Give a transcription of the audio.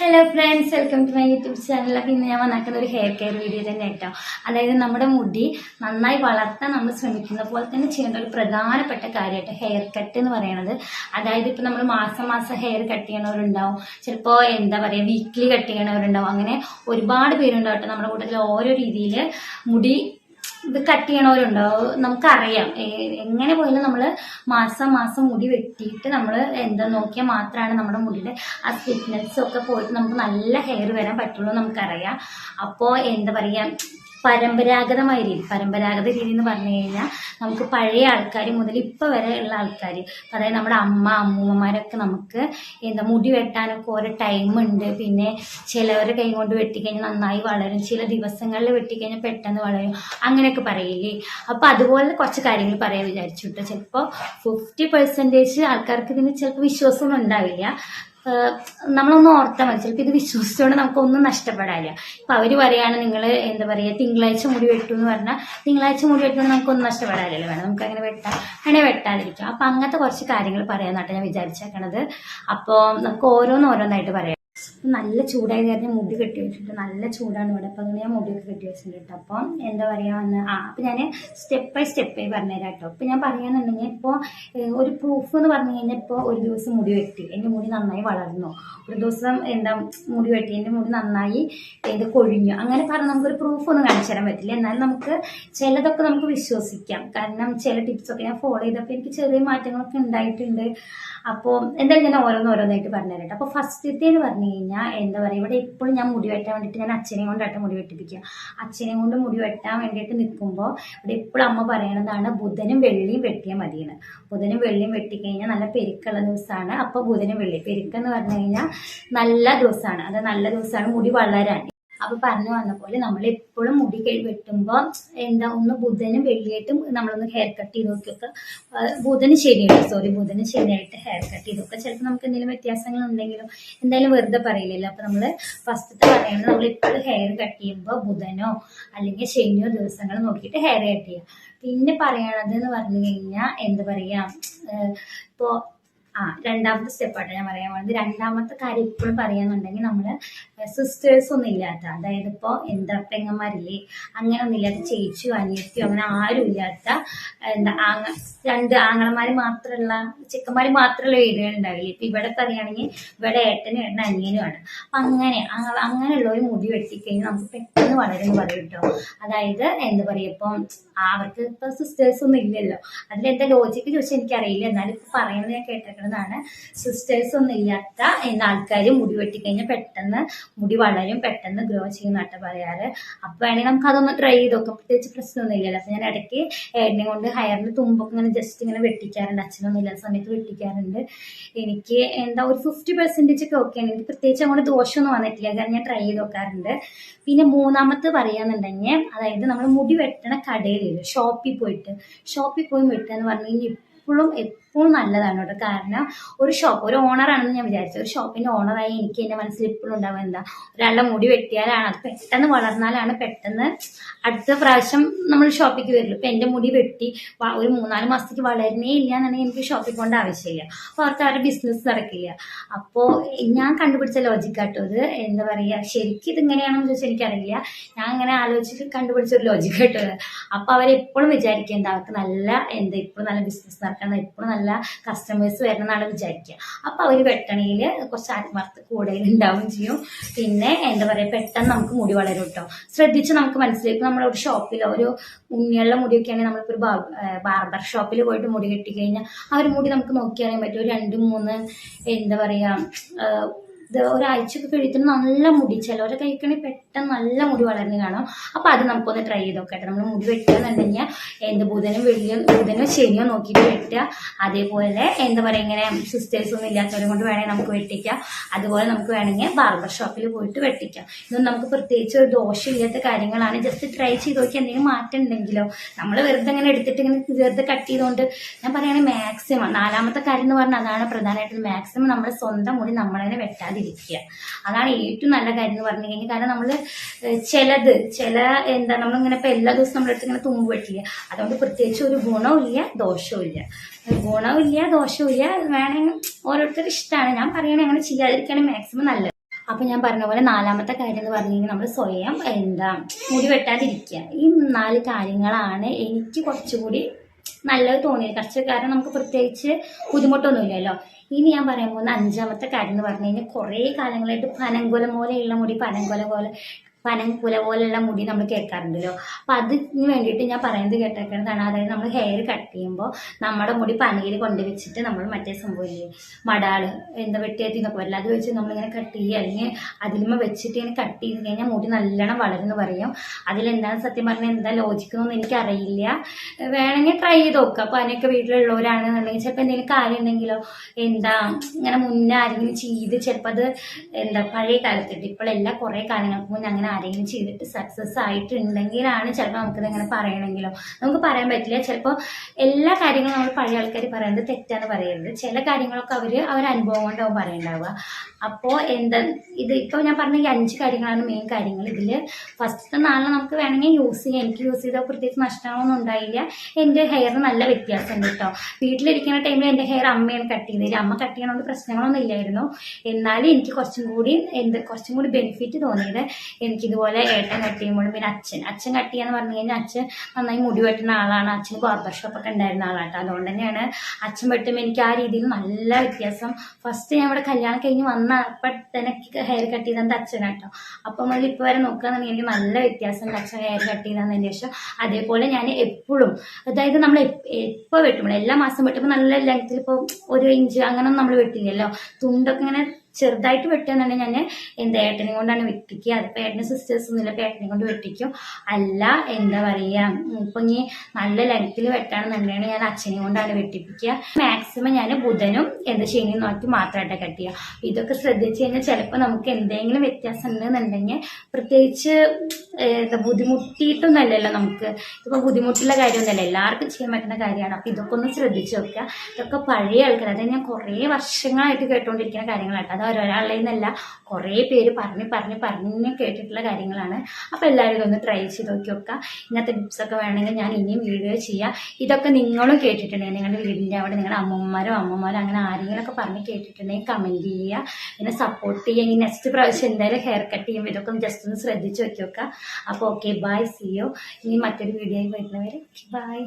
Hello friends welcome to my YouTube channel അപ്പോൾ ഇന്ന് ഞാൻ വന്നിരിക്കുന്ന ഒരു ഹെയർ കെയർ വീഡിയോ തന്നെ കേട്ടോ. അതായത് നമ്മുടെ മുടി നന്നായി വളർത്താൻ നമ്മൾ ശ്രമിക്കുന്ന പോലെ തന്നെ ചെയ്യേണ്ട ഒരു പ്രധാനപ്പെട്ട കാര്യമായിട്ട് ഹെയർ കട്ട് എന്ന് പറയുന്നത് അതായത് ഇപ്പോൾ നമ്മൾ മാസം മാസം ഹെയർ കട്ട് ചെയ്യണവരുണ്ടാവും. ചിലപ്പോൾ എന്താ പറയുക വീക്ക്ലി കട്ട് ചെയ്യണവരുണ്ടാവും. അങ്ങനെ ഒരുപാട് പേരുണ്ടാവും കേട്ടോ നമ്മുടെ കൂട്ടത്തിൽ ഓരോ രീതിയിൽ മുടി ഇത് കട്ട് ചെയ്യണവരുണ്ടാവും നമുക്കറിയാം. എങ്ങനെ പോയാലും നമ്മൾ മാസം മാസം മുടി വെട്ടിയിട്ട് നമ്മൾ എന്താ നോക്കിയാൽ മാത്രമാണ് നമ്മുടെ മുടിയുടെ ആ സ്റ്റിഫ്നെസ്സും ഒക്കെ പോയിട്ട് നമുക്ക് നല്ല ഹെയർ വരാൻ പറ്റുള്ളൂ നമുക്കറിയാം. അപ്പോൾ എന്താ പറയുക പരമ്പരാഗതമായ രീതി പരമ്പരാഗത രീതി എന്ന് പറഞ്ഞു കഴിഞ്ഞാൽ നമുക്ക് പഴയ ആൾക്കാർ മുതൽ ഇപ്പോൾ വരെ ഉള്ള ആൾക്കാർ അതായത് നമ്മുടെ അമ്മ അമ്മൂമ്മമാരൊക്കെ നമുക്ക് എന്താ മുടി വെട്ടാനൊക്കെ ഓരോ ഉണ്ട്. പിന്നെ ചിലവരെ കൈ കൊണ്ട് വെട്ടിക്കഴിഞ്ഞാൽ നന്നായി വളരും. ചില ദിവസങ്ങളിൽ വെട്ടിക്കഴിഞ്ഞാൽ പെട്ടെന്ന് വളരും. അങ്ങനെയൊക്കെ പറയില്ലേ? അപ്പോൾ അതുപോലെ കുറച്ച് കാര്യങ്ങൾ പറയാൻ വിചാരിച്ചു കേട്ടോ ചിലപ്പോൾ ഫിഫ്റ്റി പെർസെന്റേജ് ആൾക്കാർക്ക് ഇതിന് ചിലപ്പോൾ വിശ്വാസമൊന്നും ഉണ്ടാവില്ല. നമ്മളൊന്ന് ഓർത്താൽ മതി. ചിലപ്പോൾ ഇത് വിശ്വസിച്ചുകൊണ്ട് നമുക്കൊന്നും നഷ്ടപ്പെടാനില്ല. ഇപ്പം അവർ പറയാണ് നിങ്ങൾ എന്താ പറയുക തിങ്കളാഴ്ച മുടി വെട്ടു എന്ന് പറഞ്ഞാൽ തിങ്കളാഴ്ച മുടി വെട്ടുകൊണ്ട് നമുക്കൊന്നും നഷ്ടപ്പെടാനില്ലല്ലോ. വേണം നമുക്ക് അങ്ങനെ വെട്ടാം അങ്ങനെ വെട്ടാതിരിക്കാം. അപ്പം അങ്ങനത്തെ കുറച്ച് കാര്യങ്ങൾ പറയാമെന്നാട്ടോ ഞാൻ വിചാരിച്ചേക്കണത്. അപ്പോൾ നമുക്ക് ഓരോന്ന് ഓരോന്നായിട്ട് പറയാം. നല്ല ചൂടായി കാരണം മുടി കെട്ടി വെച്ചിട്ട് നല്ല ചൂടാണ് ഇവിടെ. അപ്പൊ അതുകൊണ്ട് ഞാൻ മുടിയൊക്കെ കെട്ടി വെച്ചിട്ടുണ്ട് കേട്ടോ അപ്പം എന്താ പറയുക എന്ന് ആ അപ്പം ഞാൻ സ്റ്റെപ്പ് ബൈ സ്റ്റെപ്പ് പറഞ്ഞുതരാം കേട്ടോ ഇപ്പം ഞാൻ പറയുകയാണെന്നുണ്ടെങ്കിൽ ഇപ്പോൾ ഒരു പ്രൂഫ് എന്ന് പറഞ്ഞു കഴിഞ്ഞാൽ ഇപ്പോൾ ഒരു ദിവസം മുടി വെട്ടി. എന്റെ മുടി നന്നായി വളർന്നു. ഒരു ദിവസം എന്താ മുടി വെട്ടി. എന്റെ മുടി നന്നായി ഇത് കൊഴിഞ്ഞു. അങ്ങനെ പറഞ്ഞാൽ നമുക്കൊരു പ്രൂഫ് ഒന്നും കാണിച്ചു തരാൻ പറ്റില്ല. എന്നാലും നമുക്ക് ചിലതൊക്കെ നമുക്ക് വിശ്വസിക്കാം. കാരണം ചില ടിപ്സൊക്കെ ഞാൻ ഫോളോ ചെയ്തപ്പോൾ എനിക്ക് ചെറിയ മാറ്റങ്ങളൊക്കെ ഉണ്ടായിട്ടുണ്ട്. അപ്പോൾ എന്തായാലും ഞാൻ ഓരോന്നോരോന്നായിട്ട് പറഞ്ഞുതരാം കേട്ടോ അപ്പോൾ ഫസ്റ്റത്തെ എന്ന് പറഞ്ഞു കഴിഞ്ഞാൽ എന്താ പറയുക ഇവിടെ ഇപ്പോഴും ഞാൻ മുടി വെട്ടാൻ വേണ്ടിയിട്ട് ഞാൻ അച്ഛനെ കൊണ്ടായിട്ട് മുടി വെട്ടിപ്പിക്കുക അച്ഛനെ കൊണ്ട് മുടി വെട്ടാൻ വേണ്ടിയിട്ട് നിൽക്കുമ്പോൾ ഇവിടെ ഇപ്പോഴും അമ്മ പറയണതാണ് ബുധനും വെള്ളിയും വെട്ടിയാൽ മതിയാണ് ബുധനും വെള്ളിയും വെട്ടിക്കഴിഞ്ഞാൽ നല്ല പെരുക്കുള്ള ദിവസമാണ് അപ്പോൾ ബുധനും വെള്ളി പെരുക്കെന്ന് പറഞ്ഞു കഴിഞ്ഞാൽ നല്ല ദിവസമാണ് അത് നല്ല ദിവസമാണ് മുടി വളരാൻ. അപ്പൊ പറഞ്ഞു വന്ന പോലെ നമ്മൾ എപ്പോഴും മുടി വെട്ടുമ്പോ വെട്ടുമ്പോൾ എന്താ ഒന്ന് ബുധനും വെള്ളിയായിട്ടും നമ്മളൊന്ന് ഹെയർ കട്ട് ചെയ്ത് നോക്കിയൊക്കെ. ബുധന് ശരിയായിട്ട് സോറി ബുധന് ശരിയായിട്ട് ഹെയർ കട്ട് ചെയ്ത് നോക്കുക. ചിലപ്പോൾ നമുക്ക് എന്തെങ്കിലും വ്യത്യാസങ്ങൾ ഉണ്ടെങ്കിലും എന്തായാലും വെറുതെ പറയില്ലല്ലോ. അപ്പൊ നമ്മൾ ഫസ്റ്റത്തെ പറയുന്നത് നമ്മൾ എപ്പോഴും ഹെയർ കട്ട് ചെയ്യുമ്പോൾ ബുധനോ അല്ലെങ്കിൽ ശനിയോ ദിവസങ്ങൾ നോക്കിയിട്ട് ഹെയർ കട്ട് ചെയ്യുക. പിന്നെ പറയണത് എന്ന് പറഞ്ഞു കഴിഞ്ഞാൽ എന്താ പറയാ ഇപ്പോൾ ആ രണ്ടാമത്തെ സ്റ്റെപ്പായിട്ട് ഞാൻ പറയാൻ പോകുന്നത് രണ്ടാമത്തെ കാര്യം ഇപ്പോഴും പറയാന്നുണ്ടെങ്കിൽ നമ്മൾ സിസ്റ്റേഴ്സ് ഒന്നും ഇല്ലാത്ത അതായത് ഇപ്പോൾ എന്താ പെങ്ങന്മാരില്ലേ അങ്ങനെ ഒന്നും ഇല്ലാത്ത ചേച്ചിയോ അനിയത്തിയോ അങ്ങനെ ആരും ഇല്ലാത്ത എന്താ ആങ്ങ രണ്ട് ആങ്ങളമാർ മാത്രമുള്ള ചെക്കന്മാർ മാത്രമുള്ള വീടുകൾ ഉണ്ടാവില്ലേ? ഇപ്പം ഇവിടെ പറയുകയാണെങ്കിൽ ഇവിടെ ഏട്ടനും ഏട്ടനും അനിയനുമാണ് അപ്പം അങ്ങനെ അങ്ങനെയുള്ള ഒരു മുടി വെട്ടിക്കഴിഞ്ഞാൽ നമുക്ക് പെട്ടെന്ന് വളരെ പറയും കേട്ടോ അതായത് എന്താ പറയുക ഇപ്പം അവർക്ക് ഇപ്പം സിസ്റ്റേഴ്സ് ഒന്നും ഇല്ലല്ലോ. അതിലെന്താ ലോജിക്ക് ചോദിച്ചാൽ എനിക്കറിയില്ല. എന്നാലും ഇപ്പം പറയുന്നത് ഞാൻ കേട്ടേക്കുന്നതാണ് സിസ്റ്റേഴ്സ് ഒന്നും ഇല്ലാത്ത എന്താ ആൾക്കാർ മുടി വെട്ടിക്കഴിഞ്ഞാൽ പെട്ടെന്ന് മുടി വളരും പെട്ടെന്ന് ഗ്രോ ചെയ്യുന്നതായിട്ട് പറയാറ്. അപ്പോൾ വേണമെങ്കിൽ നമുക്ക് അതൊന്ന് ട്രൈ ചെയ്ത് നോക്കാം പ്രത്യേകിച്ച് പ്രശ്നമൊന്നും ഇല്ലല്ലോ. അപ്പോൾ ഞാൻ ഇടയ്ക്ക് എണ്ണ കൊണ്ട് ഹയറിന് തുമ്പൊക്കെ ഇങ്ങനെ ജസ്റ്റ് ഇങ്ങനെ വെട്ടിക്കാറുണ്ട്. അച്ഛനൊന്നും ഇല്ലാത്ത സമയത്ത് വെട്ടിക്കാറുണ്ട്. എനിക്ക് എന്താ ഒരു ഫിഫ്റ്റി പെർസെന്റേജ് ഒക്കെ ഓക്കെയാണ് എനിക്ക് പ്രത്യേകിച്ച് അങ്ങോട്ട് ദോഷമൊന്നും വന്നിട്ടില്ല. കാരണം ഞാൻ ട്രൈ ചെയ്ത് നോക്കാറുണ്ട് പിന്നെ മൂന്നാമത്തെ പറയാന്നുണ്ടെങ്കിൽ അതായത് നമ്മൾ മുടി വെട്ടണ കടയിലില്ല ഷോപ്പിൽ പോയിട്ട് ഷോപ്പിൽ പോയി വെട്ടുക എന്ന് പറഞ്ഞു കഴിഞ്ഞാൽ എപ്പോഴും എപ്പോഴും നല്ലതാണ് കേട്ടോ. കാരണം ഒരു ഷോപ്പ് ഒരു ഓണർ ആണെന്ന് ഞാൻ വിചാരിച്ചു. ഒരു ഷോപ്പിന്റെ ഓണറായി എനിക്ക് എന്റെ മനസ്സിൽ എപ്പോഴും ഉണ്ടാവുക എന്താ? ഒരാളുടെ മുടി വെട്ടിയാലാണ് അത് പെട്ടെന്ന് വളർന്നാലാണ് പെട്ടെന്ന് അടുത്ത പ്രാവശ്യം നമ്മൾ ഷോപ്പിലേക്ക് വരുള്ളൂ ഇപ്പം എന്റെ മുടി വെട്ടി ഒരു മൂന്നാൽ മാസത്തേക്ക് വളരണേ ഇല്ല എന്നുണ്ടെങ്കിൽ എനിക്ക് ഷോപ്പിൽ പോകേണ്ട ആവശ്യമില്ല. അപ്പോൾ അവർക്ക് അവരുടെ ബിസിനസ് നടക്കില്ല. അപ്പോ ഞാൻ കണ്ടുപിടിച്ച ലോജിക്കാട്ടോ ഇത്. എന്താ പറയുക ശരിക്കും ഇതിങ്ങനെയാണെന്ന് ചോദിച്ചാൽ എനിക്കറിയില്ല. ഞാൻ ഇങ്ങനെ ആലോചിച്ച് കണ്ടുപിടിച്ച ഒരു ലോജിക് കേട്ടോ ഇത്. അപ്പോൾ അവരെപ്പോഴും വിചാരിക്കേണ്ട അവർക്ക് നല്ല എന്താ ഇപ്പോഴും നല്ല ബിസിനസ് നടക്കണം ഇപ്പോഴും കസ്റ്റമേഴ്സ് വരണം എന്നാണ് വിചാരിക്കുക അപ്പോൾ അവർ വെട്ടണയിൽ കുറച്ച് ആത്മാർത്ഥ കൂടെ ഉണ്ടാവും ചെയ്യും. പിന്നെ എന്താ പറയുക പെട്ടെന്ന് നമുക്ക് മുടി വളരും കേട്ടോ ശ്രദ്ധിച്ച് നമുക്ക് മനസ്സിലാക്കും നമ്മളൊരു ഷോപ്പിലോ ഒരു ഉണ്ണിയുള്ള മുടിയൊക്കെ ആണെങ്കിൽ നമ്മളിപ്പോൾ ഒരു ബാർബർ ഷോപ്പിൽ പോയിട്ട് മുടി കെട്ടിക്കഴിഞ്ഞാൽ ആ ഒരു മുടി നമുക്ക് നോക്കിയറിയാൻ പറ്റും. ഒരു രണ്ട് മൂന്ന് എന്താ പറയുക ഇത് ഒരാഴ്ചയൊക്കെ കഴിയുമ്പോൾ നല്ല മുടി ചിലവരെ കഴിക്കണേ പെട്ടെന്ന് നല്ല മുടി വളർന്നു കാണാം. അപ്പോൾ അത് നമുക്കൊന്ന് ട്രൈ ചെയ്ത് നോക്കട്ടെ. നമ്മൾ മുടി വെട്ടുകയെന്നുണ്ടെങ്കിൽ എന്ത് ബുധനും വെള്ളിയും ബുധനും ശനിയോ നോക്കിയിട്ട് വെട്ടുക. അതേപോലെ എന്താ പറയുക ഇങ്ങനെ സിസ്റ്റേഴ്സ് ഒന്നും ഇല്ലാത്തവരെ കൊണ്ട് വേണമെങ്കിൽ നമുക്ക് വെട്ടിക്കാം. അതുപോലെ നമുക്ക് വേണമെങ്കിൽ ബാർബർ ഷോപ്പിൽ പോയിട്ട് വെട്ടിക്കാം. ഇതൊന്നും നമുക്ക് പ്രത്യേകിച്ച് ഒരു ദോഷമില്ലാത്ത കാര്യങ്ങളാണ്. ജസ്റ്റ് ട്രൈ ചെയ്ത് നോക്കി എന്തെങ്കിലും മാറ്റം ഉണ്ടെങ്കിലോ. നമ്മൾ വെറുതെ ഇങ്ങനെ എടുത്തിട്ട് ഇങ്ങനെ വെറുതെ കട്ട് ചെയ്തുകൊണ്ട് ഞാൻ പറയുകയാണെങ്കിൽ മാക്സിമം നാലാമത്തെ കാര്യം എന്ന് പറഞ്ഞാൽ അതാണ് പ്രധാനമായിട്ടും മാക്സിമം നമ്മുടെ സ്വന്തം മുടി നമ്മളതിനെ വെട്ടാതിരിക്കുക. അതാണ് ഏറ്റവും നല്ല കാര്യം എന്ന് പറഞ്ഞു കഴിഞ്ഞാൽ കാരണം നമ്മൾ ചിലത്. ചില എന്താ നമ്മളിങ്ങനെ ഇപ്പൊ എല്ലാ ദിവസവും നമ്മളെടുത്ത് ഇങ്ങനെ തുമ്പ് വെട്ടില്ല? അതുകൊണ്ട് പ്രത്യേകിച്ച് ഒരു ഗുണവും ഇല്ല ദോഷവും ഇല്ല. ഗുണവും ഇല്ല ദോഷവും ഇല്ല. വേണമെങ്കിൽ ഓരോരുത്തരുടെ ഇഷ്ടമാണ് ഞാൻ പറയണേ അങ്ങനെ ചെയ്യാതിരിക്കുകയാണ് മാക്സിമം നല്ലത്. അപ്പൊ ഞാൻ പറഞ്ഞ പോലെ നാലാമത്തെ കാര്യം എന്ന് പറഞ്ഞു കഴിഞ്ഞാൽ നമ്മൾ സ്വയം എന്താ മുടി വെട്ടാതിരിക്കുക. ഈ നാല് കാര്യങ്ങളാണ് എനിക്ക് കുറച്ചുകൂടി നല്ലത് തോന്നിയത്. കുറച്ച് കാരണം നമുക്ക് പ്രത്യേകിച്ച് ബുദ്ധിമുട്ടൊന്നുമില്ലല്ലോ. ഇനി ഞാൻ പറയാൻ പോകുന്ന അഞ്ചാമത്തെ കാര്യം എന്ന് പറഞ്ഞു കഴിഞ്ഞാൽ കുറേ കാലങ്ങളായിട്ട് പനങ്കുല പോലെയുള്ള മുടി പനങ്കുല പോലെ പനങ്കുല പോലെയുള്ള മുടി നമ്മൾ കേൾക്കാറുണ്ടല്ലോ. അപ്പം അതിന് വേണ്ടിയിട്ട് ഞാൻ പറയുന്നത് കേട്ടേക്കുന്നതാണ് അതായത് നമ്മൾ ഹെയർ കട്ട് ചെയ്യുമ്പോൾ നമ്മുടെ മുടി പനയിൽ കൊണ്ടുവച്ചിട്ട് നമ്മൾ മറ്റേ സംഭവമില്ലേ? മടാൾ എന്താ വെട്ടിയെത്തിന്നൊക്കെ വരില്ല അത് വെച്ച് നമ്മളിങ്ങനെ കട്ട് ചെയ്യുക. അല്ലെങ്കിൽ അതിലുമ വെച്ചിട്ട് ഇങ്ങനെ കട്ട് ചെയ്ത് കഴിഞ്ഞാൽ മുടി നല്ലോണം വളരുന്നു പറയും. അതിലെന്താണ് സത്യം പറഞ്ഞാൽ എന്താ ലോജിക്കുന്നൊന്നും എനിക്കറിയില്ല. വേണമെങ്കിൽ ട്രൈ ചെയ്ത് നോക്കുക അപ്പോൾ അതിനൊക്കെ വീട്ടിലുള്ളവരാണെന്നുണ്ടെങ്കിൽ ചിലപ്പോൾ എന്തെങ്കിലും കാര്യം ഉണ്ടെങ്കിലോ എന്താ ഇങ്ങനെ മുന്നേ ആരെങ്കിലും ചെയ്ത് ചിലപ്പോൾ അത് എന്താ പഴയ കാലത്തിട്ട് ഇപ്പോഴെല്ലാം കുറേ കാലങ്ങൾക്ക് മുന്നേ അങ്ങനെ ആരെങ്കിലും ചെയ്തിട്ട് സക്സസ് ആയിട്ടുണ്ടെങ്കിലാണ് ചിലപ്പോൾ നമുക്കിത് ഇങ്ങനെ പറയണമെങ്കിലും നമുക്ക് പറയാൻ പറ്റില്ല. ചിലപ്പോൾ എല്ലാ കാര്യങ്ങളും നമ്മൾ പഴയ ആൾക്കാർ പറയുന്നത് തെറ്റാന്ന് പറയരുത്. ചില കാര്യങ്ങളൊക്കെ അവർ അവർ അനുഭവം കൊണ്ടാവും പറയുന്നുണ്ടാവുക അപ്പോൾ എന്താ ഇത് ഇപ്പോൾ ഞാൻ പറഞ്ഞ ഈ അഞ്ച് കാര്യങ്ങളാണ് മെയിൻ കാര്യങ്ങൾ. ഇതിൽ ഫസ്റ്റത്തെ നാളെ നമുക്ക് വേണമെങ്കിൽ യൂസ് ചെയ്യാം. എനിക്ക് യൂസ് ചെയ്താൽ പ്രത്യേകിച്ച് നഷ്ടങ്ങളൊന്നും ഉണ്ടായില്ല. എന്റെ ഹെയറിന് നല്ല വ്യത്യാസമുണ്ട് കേട്ടോ വീട്ടിലിരിക്കുന്ന ടൈമിൽ എന്റെ ഹെയർ അമ്മയാണ് കട്ട് ചെയ്തത്. അമ്മ കട്ട് ചെയ്യണമെന്ന് പ്രശ്നങ്ങളൊന്നും ഇല്ലായിരുന്നു. എന്നാലും എനിക്ക് കുറച്ചും കൂടി എന്ത് കുറച്ചും കൂടി ബെനിഫിറ്റ് തോന്നിയത് എനിക്കിതുപോലെ ഏട്ടൻ കട്ട് ചെയ്യുമ്പോഴും പിന്നെ അച്ഛൻ. അച്ഛൻ കട്ട് ചെയ്യാന്ന് പറഞ്ഞു കഴിഞ്ഞാൽ അച്ഛൻ നന്നായി മുടി വെട്ടുന്ന ആളാണ്. അച്ഛന് ബാർബർ ഷോപ്പൊക്കെ ഉണ്ടായിരുന്ന ആളാട്ടോ. അതുകൊണ്ട് തന്നെയാണ് അച്ഛൻ വെട്ടുമ്പോൾ എനിക്ക് ആ രീതിയിൽ നല്ല വ്യത്യാസം. ഫസ്റ്റ് ഞാൻ ഇവിടെ കല്യാണം കഴിഞ്ഞ് വന്ന അപ്പം തന്നെ ഹെയർ കട്ട് ചെയ്തത് അച്ഛനാട്ടോ അപ്പം മുതൽ ഇപ്പോൾ വരെ നോക്കുകയാണെന്നുണ്ടെങ്കിൽ എനിക്ക് നല്ല വ്യത്യാസം അച്ഛൻ ഹെയർ കട്ട് ചെയ്തതിന് ശേഷം. അതേപോലെ ഞാൻ എപ്പോഴും അതായത് നമ്മൾ എപ്പോൾ വെട്ടുമ്പോൾ എല്ലാ മാസം വെട്ടുമ്പോൾ നല്ല ലെങ്ത്തിൽ ഇപ്പോൾ ഒരു ഇഞ്ച് അങ്ങനെ നമ്മൾ വെട്ടില്ലല്ലോ. തുണ്ടൊക്കെ ഇങ്ങനെ ചെറുതായിട്ട് വെട്ടുകയെന്നുണ്ടെങ്കിൽ ഞാൻ എന്താ ഏട്ടനെ കൊണ്ടാണ് വെട്ടിക്കുക? അതിപ്പോൾ ഏട്ടന് സിസ്റ്റേഴ്സ് ഒന്നുമില്ല അപ്പോൾ ഏട്ടനെ കൊണ്ട് വെട്ടിക്കും. അല്ല എന്താ പറയുക ഇപ്പം ഇനി നല്ല ലെങ്ത്തിൽ വെട്ടാണെന്നുണ്ടെങ്കിൽ ഞാൻ അച്ഛനെ കൊണ്ടാണ് വെട്ടിപ്പിക്കുക. മാക്സിമം ഞാൻ ബുധനും എന്താ ശനിയും നോക്കി മാത്രമായിട്ട് കട്ട് ചെയ്യുക. ഇതൊക്കെ ശ്രദ്ധിച്ച് കഴിഞ്ഞാൽ ചിലപ്പോൾ നമുക്ക് എന്തെങ്കിലും വ്യത്യാസം ഉണ്ടെന്നുണ്ടെങ്കിൽ പ്രത്യേകിച്ച് എന്താ ബുദ്ധിമുട്ടിയിട്ടൊന്നല്ലല്ലോ നമുക്ക്. ഇപ്പോൾ ബുദ്ധിമുട്ടുള്ള കാര്യമൊന്നുമല്ല എല്ലാവർക്കും ചെയ്യാൻ പറ്റുന്ന കാര്യമാണ്. അപ്പോൾ ഇതൊക്കെ ഒന്ന് ശ്രദ്ധിച്ച് നോക്കുക ഇതൊക്കെ പഴയ ആൾക്കാർ അതായത് ഞാൻ കുറേ വർഷങ്ങളായിട്ട് കേട്ടുകൊണ്ടിരിക്കുന്ന കാര്യങ്ങളാട്ടോ. അത് ഒരാളുടെ നിന്നല്ല കുറേ പേര് പറഞ്ഞ് പറഞ്ഞ് പറഞ്ഞ് കേട്ടിട്ടുള്ള കാര്യങ്ങളാണ്. അപ്പോൾ എല്ലാവരും ഇതൊന്ന് ട്രൈ ചെയ്ത് നോക്കി നോക്കുക. ഇങ്ങനത്തെ ടിപ്സൊക്കെ വേണമെങ്കിൽ ഞാൻ ഇനിയും വീഡിയോ ചെയ്യാം. ഇതൊക്കെ നിങ്ങളും കേട്ടിട്ടുണ്ടെങ്കിൽ നിങ്ങളുടെ വീടിന്റെ അവിടെ നിങ്ങളുടെ അമ്മമാരോ അമ്മമാരോ അങ്ങനെ ആരെങ്കിലുമൊക്കെ പറഞ്ഞ് കേട്ടിട്ടുണ്ടെങ്കിൽ കമന്റ് ചെയ്യുക. പിന്നെ സപ്പോർട്ട് ചെയ്യുക. ഇനി നെക്സ്റ്റ് പ്രാവശ്യം എന്തായാലും ഹെയർ കട്ട് ചെയ്യുമ്പോൾ ഇതൊക്കെ ജസ്റ്റ് ഒന്ന് ശ്രദ്ധിച്ച് വെക്കി നോക്കുക. അപ്പോൾ ഓക്കെ ബൈ സിയോ ഇനി മറ്റൊരു വീഡിയോ വരുന്നവരെ ബൈ